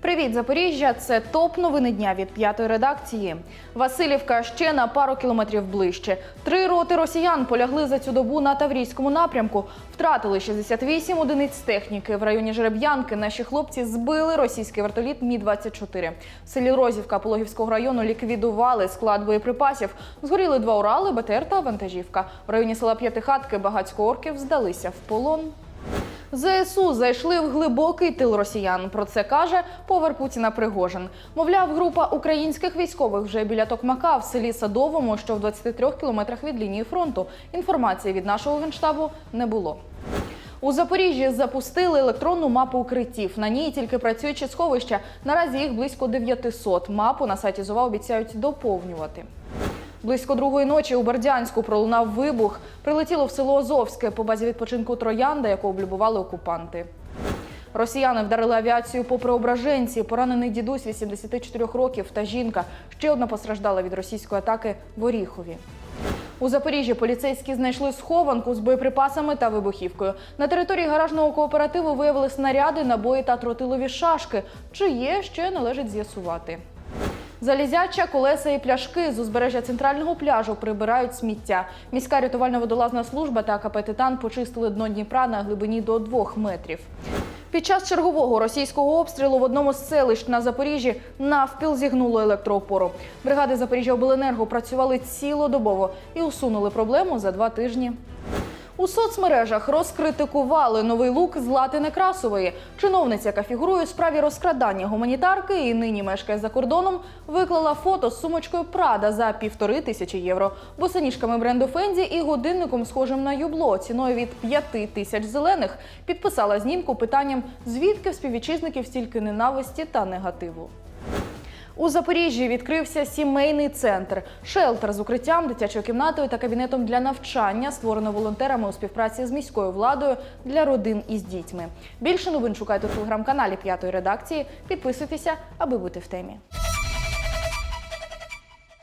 Привіт, Запоріжжя! Це топ новини дня від п'ятої редакції. Васильівка ще на пару кілометрів ближче. Три роти росіян полягли за цю добу на Таврійському напрямку. Втратили 68 одиниць техніки. В районі Жереб'янки наші хлопці збили російський вертоліт Мі 24 В селі Розівка Пологівського району ліквідували склад боєприпасів. Згоріли два Урали, БТР та вантажівка. В районі села П'ятихатки багатько орків здалися в полон. ЗСУ зайшли в глибокий тил росіян. Про це каже повар Путіна Пригожин. Мовляв, група українських військових вже біля Токмака в селі Садовому, що в 23 кілометрах від лінії фронту. Інформації від нашого генштабу не було. У Запоріжжі запустили електронну мапу укриттів. На ній тільки працюючі сховища. Наразі їх близько 900. Мапу на сайті ЗОВА обіцяють доповнювати. Близько другої ночі у Бердянську пролунав вибух. Прилетіло в село Азовське по базі відпочинку Троянда, яку облюбували окупанти. Росіяни вдарили авіацію по Преображенці. Поранений дідусь 84 років та жінка. Ще одна постраждала від російської атаки в Оріхові. У Запоріжжі поліцейські знайшли схованку з боєприпасами та вибухівкою. На території гаражного кооперативу виявили снаряди, набої та тротилові шашки. Чи є ще належить з'ясувати. Залізяча, колеса і пляшки з узбережжя центрального пляжу прибирають сміття. Міська рятувально-водолазна служба та АКП «Титан» почистили дно Дніпра на глибині до двох метрів. Під час чергового російського обстрілу в одному з селищ на Запоріжжі навпіл зігнуло електроопору. Бригади Запоріжжя Обленерго працювали цілодобово і усунули проблему за два тижні. У соцмережах розкритикували новий лук Злати Некрасової. Чиновниця, яка фігурує у справі розкрадання гуманітарки і нині мешкає за кордоном, виклала фото з сумочкою Прада за півтори тисячі євро, босоніжками бренду Фензі і годинником, схожим на юбло, ціною від п'яти тисяч зелених. Підписала знімку питанням, звідки в співвітчизників стільки ненависті та негативу. У Запоріжжі відкрився сімейний центр. Шелтер з укриттям, дитячою кімнатою та кабінетом для навчання створено волонтерами у співпраці з міською владою для родин із дітьми. Більше новин шукайте у телеграм-каналі п'ятої редакції. Підписуйтеся, аби бути в темі.